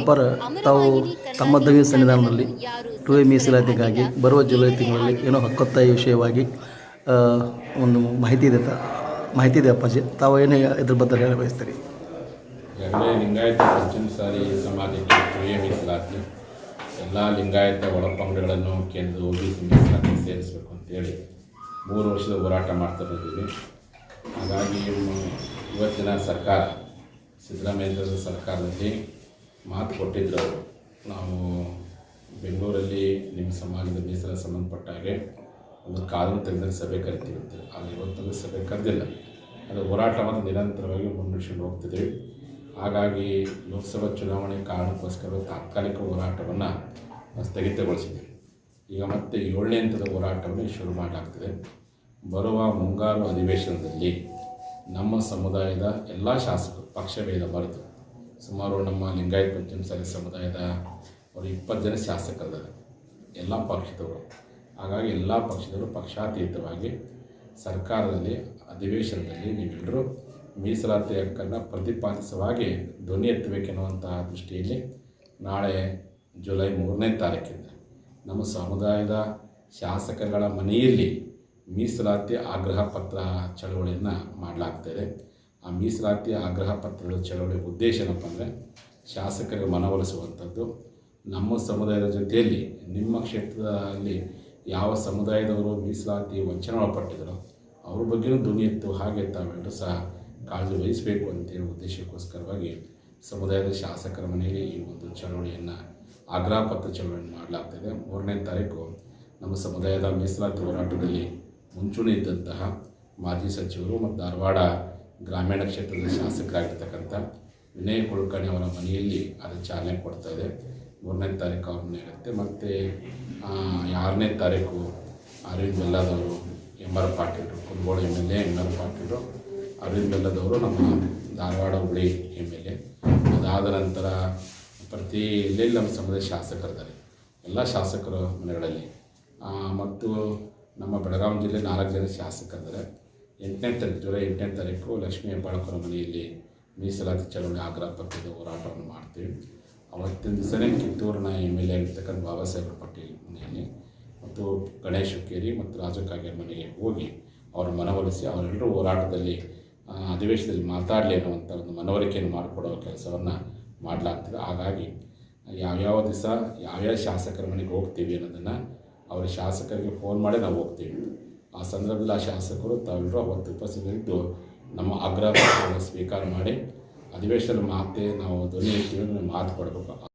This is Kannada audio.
ಅಪರ ತಾವು ತಮ್ಮ ದವಿ ಸನ್ನಿಧಾನದಲ್ಲಿ ಟು ಎ ಮೀಸಲಾತಿಗಾಗಿ ಬರುವ ಜುಲೈ ತಿಂಗಳಲ್ಲಿ ಏನೋ ಹಕ್ಕೊತ್ತಾಯ ವಿಷಯವಾಗಿ ಒಂದು ಮಾಹಿತಿ ಇದೆ ಮಾಹಿತಿ ಇದೆ ಅಪ್ಪಾಜಿ. ತಾವು ಏನೇ ಇದ್ರ ಬಗ್ಗೆ ಹೇಳ ಬಯಸ್ತೀರಿ? ಈಗಾಗಲೇ ಲಿಂಗಾಯತ ಪಂಚಮಸಾಲಿ ಸಮಾಜಕ್ಕೆ ಕ್ರಿಯೆ ಮೀಸಲಾತಿ. ಎಲ್ಲ ಲಿಂಗಾಯತ ಒಳಪಂಗಡಗಳನ್ನು ಕೇಂದ್ರ ಒ ಬಿ ಸಿ ಮೀಸಲಾತಿ ಸೇರಿಸಬೇಕು ಅಂತೇಳಿ ಮೂರು ವರ್ಷದ ಹೋರಾಟ ಮಾಡ್ತಾ ಬಂದಿದ್ದೀವಿ ಹಾಗಾಗಿ ಇವತ್ತಿನ ಸರ್ಕಾರ ಸಿದ್ದರಾಮಯ್ಯ ಸರ್ಕಾರದಲ್ಲಿ ಮಾತು ಕೊಟ್ಟಿದ್ದರು ನಾವು ಬೆಂಗಳೂರಲ್ಲಿ ನಿಮ್ಮ ಸಮಾಜದ ಮೀಸಲ ಸಂಬಂಧಪಟ್ಟ ಹಾಗೆ ಒಂದು ಕಾನೂನು ತಜ್ಞರ ಸಭೆ ಕರಿತೀವಿ ಅಂತ ಆದರೆ ಇವತ್ತೊಂದು ಸಭೆ ಕರೆದಿಲ್ಲ. ಅದು ಹೋರಾಟವನ್ನು ನಿರಂತರವಾಗಿ ಮುನ್ನಡೆಸ್ಕೊಂಡು ಹೋಗ್ತಿದ್ದೀವಿ. ಹಾಗಾಗಿ ಲೋಕಸಭಾ ಚುನಾವಣೆ ಕಾರಣಕ್ಕೋಸ್ಕರ ತಾತ್ಕಾಲಿಕ ಹೋರಾಟವನ್ನು ಸ್ಥಗಿತಗೊಳಿಸಿದ್ದೀವಿ. ಈಗ ಮತ್ತೆ ಏಳನೇ ಹಂತದ ಹೋರಾಟವನ್ನು ಶುರು ಮಾಡಲಾಗ್ತದೆ. ಬರುವ ಮುಂಗಾರು ಅಧಿವೇಶನದಲ್ಲಿ ನಮ್ಮ ಸಮುದಾಯದ ಎಲ್ಲ ಶಾಸಕರು ಪಕ್ಷಭೇದ ಮರೆತು ಸುಮಾರು ನಮ್ಮ ಲಿಂಗಾಯತ ಪಂಚಮಸಾಲಿ ಸಮುದಾಯದ ಅವರು ಇಪ್ಪತ್ತು ಜನ ಶಾಸಕರಿದ್ದಾರೆ ಎಲ್ಲ ಪಕ್ಷದವರು. ಹಾಗಾಗಿ ಎಲ್ಲ ಪಕ್ಷದವರು ಪಕ್ಷಾತೀತವಾಗಿ ಸರ್ಕಾರದಲ್ಲಿ, ಅಧಿವೇಶನದಲ್ಲಿ ನೀವೆಲ್ಲರೂ ಮೀಸಲಾತಿ ಹಕ್ಕನ್ನು ಪ್ರತಿಪಾದಿಸುವಾಗಿ ಧ್ವನಿ ಎತ್ತಬೇಕೆನ್ನುವಂತಹ ದೃಷ್ಟಿಯಲ್ಲಿ ನಾಳೆ ಜುಲೈ ಮೂರನೇ ತಾರೀಕಿಂದ ನಮ್ಮ ಸಮುದಾಯದ ಶಾಸಕರುಗಳ ಮನೆಯಲ್ಲಿ ಮೀಸಲಾತಿ ಆಗ್ರಹ ಪತ್ರ ಚಳವಳಿಯನ್ನು ಮಾಡಲಾಗ್ತಾಯಿದೆ ಆ ಮೀಸಲಾತಿ ಆಗ್ರಹ ಪತ್ರದ ಚಳವಳಿ ಉದ್ದೇಶ ಏನಪ್ಪ ಅಂದರೆ ಶಾಸಕರಿಗೆ ಮನವೊಲಿಸುವಂಥದ್ದು ನಮ್ಮ ಸಮುದಾಯದ ಜೊತೆಯಲ್ಲಿ, ನಿಮ್ಮ ಕ್ಷೇತ್ರದಲ್ಲಿ ಯಾವ ಸಮುದಾಯದವರು ಮೀಸಲಾತಿ ವಂಚನೆ ಒಳಪಟ್ಟಿದ್ರು ಅವ್ರ ಬಗ್ಗೆಯೂ ಧ್ವನಿ ಎತ್ತು, ಹಾಗೆ ತಾವೆಲ್ಲರೂ ಸಹ ಕಾಳಜಿ ವಹಿಸಬೇಕು ಅಂತೇಳಿ ಉದ್ದೇಶಕ್ಕೋಸ್ಕರವಾಗಿ ಸಮುದಾಯದ ಶಾಸಕರ ಮನೆಯಲ್ಲಿ ಈ ಒಂದು ಚಳವಳಿಯನ್ನು, ಆಗ್ರಹ ಪತ್ರ ಚಳವಳಿಯನ್ನು ಮಾಡಲಾಗ್ತಿದೆ ಮೂರನೇ ತಾರೀಕು ನಮ್ಮ ಸಮುದಾಯದ ಮೀಸಲಾತಿ ಹೋರಾಟದಲ್ಲಿ ಮುಂಚೂಣಿ ಇದ್ದಂತಹ ಮಾಜಿ ಸಚಿವರು ಮತ್ತು ಧಾರವಾಡ ಗ್ರಾಮೀಣ ಕ್ಷೇತ್ರದ ಶಾಸಕರಾಗಿರ್ತಕ್ಕಂಥ ವಿನಯ್ ಕುಲಕರ್ಣಿ ಅವರ ಮನೆಯಲ್ಲಿ ಅದು ಚಾಲನೆ ಕೊಡ್ತಾ ಇದೆ. ಮೂರನೇ ತಾರೀಕು ಅವ್ರ ಮನೆ ಇರುತ್ತೆ ಮತ್ತು ಆರನೇ ತಾರೀಕು ಅರವಿಂದ್ ಬೆಲ್ಲದವರು M R ಪಾಟೀಲ್ರು Kundagol M L A M R ಪಾಟೀಲ್ರು Arvind ಬೆಲ್ಲದವರು ನಮ್ಮ ಧಾರವಾಡ ಹುಳಿ ಎಂ ಎಲ್ ಎ ಅದಾದ ನಂತರ ಪ್ರತಿ ಎಲ್ಲೆಲ್ಲಿ ನಮ್ಮ ಸಮುದಾಯ ಶಾಸಕರಿದ್ದಾರೆ. ಎಲ್ಲ ಶಾಸಕರ ಮನೆಗಳಲ್ಲಿ ಮತ್ತು ನಮ್ಮ ಬೆಳಗಾವಿ ಜಿಲ್ಲೆ ನಾಲ್ಕು ಜನ ಶಾಸಕರಿದ್ದಾರೆ. ಎಂಟನೇ ತಾರೀಕು ಜುಲೈ ಎಂಟನೇ ತಾರೀಕು ಲಕ್ಷ್ಮೀ ಹೆಬ್ಬಾಳ್ಕರ ಮನೆಯಲ್ಲಿ ಮೀಸಲಾತಿ ಚಳವಳಿ ಆಗ್ರಹ ಪತ್ರದ ಹೋರಾಟವನ್ನು ಮಾಡ್ತೀವಿ. ಅವತ್ತಿನ ದಿವಸನೇ ಕಿತ್ತೂರಿನ ಎಂ ಎಲ್ ಎ ಆಗಿರ್ತಕ್ಕಂಥ ಬಾಬಾ ಸಾಹೇಬರ ಪಟೇಲ್ ಮನೆಯಲ್ಲಿ ಮತ್ತು ಗಣೇಶ್ ಹುಕ್ಕೇರಿ ಮತ್ತು ರಾಜಕಾಗೆ ಮನೆಗೆ ಹೋಗಿ ಅವರ ಮನವೊಲಿಸಿ ಅವರೆಲ್ಲರೂ ಹೋರಾಟದಲ್ಲಿ ಅಧಿವೇಶನದಲ್ಲಿ ಮಾತಾಡಲಿ ಅನ್ನುವಂಥ ಒಂದು ಮನವರಿಕೆಯನ್ನು ಮಾಡಿಕೊಡುವ ಕೆಲಸವನ್ನು ಮಾಡಲಾಗ್ತದೆ. ಹಾಗಾಗಿ ಯಾವ್ಯಾವ ದಿವಸ ಯಾವ್ಯಾವ ಶಾಸಕರ ಮನೆಗೆ ಹೋಗ್ತೀವಿ ಅನ್ನೋದನ್ನು ಅವರ ಶಾಸಕರಿಗೆ ಫೋನ್ ಮಾಡಿ ನಾವು ಹೋಗ್ತೀವಿ. ಆ ಸಂದರ್ಭದಲ್ಲಿ ಆ ಶಾಸಕರು ತಾವೆಲ್ಲರೂ ಅವತ್ತು ಉಪಸ್ಥಿತರಿದ್ದು ನಮ್ಮ ಆಗ್ರಹ ಸ್ವೀಕಾರ ಮಾಡಿ ಅಧಿವೇಶನ ಮಾತೇ ನಾವು ಧ್ವನಿ ಮಾತು ಕೊಡಬೇಕು.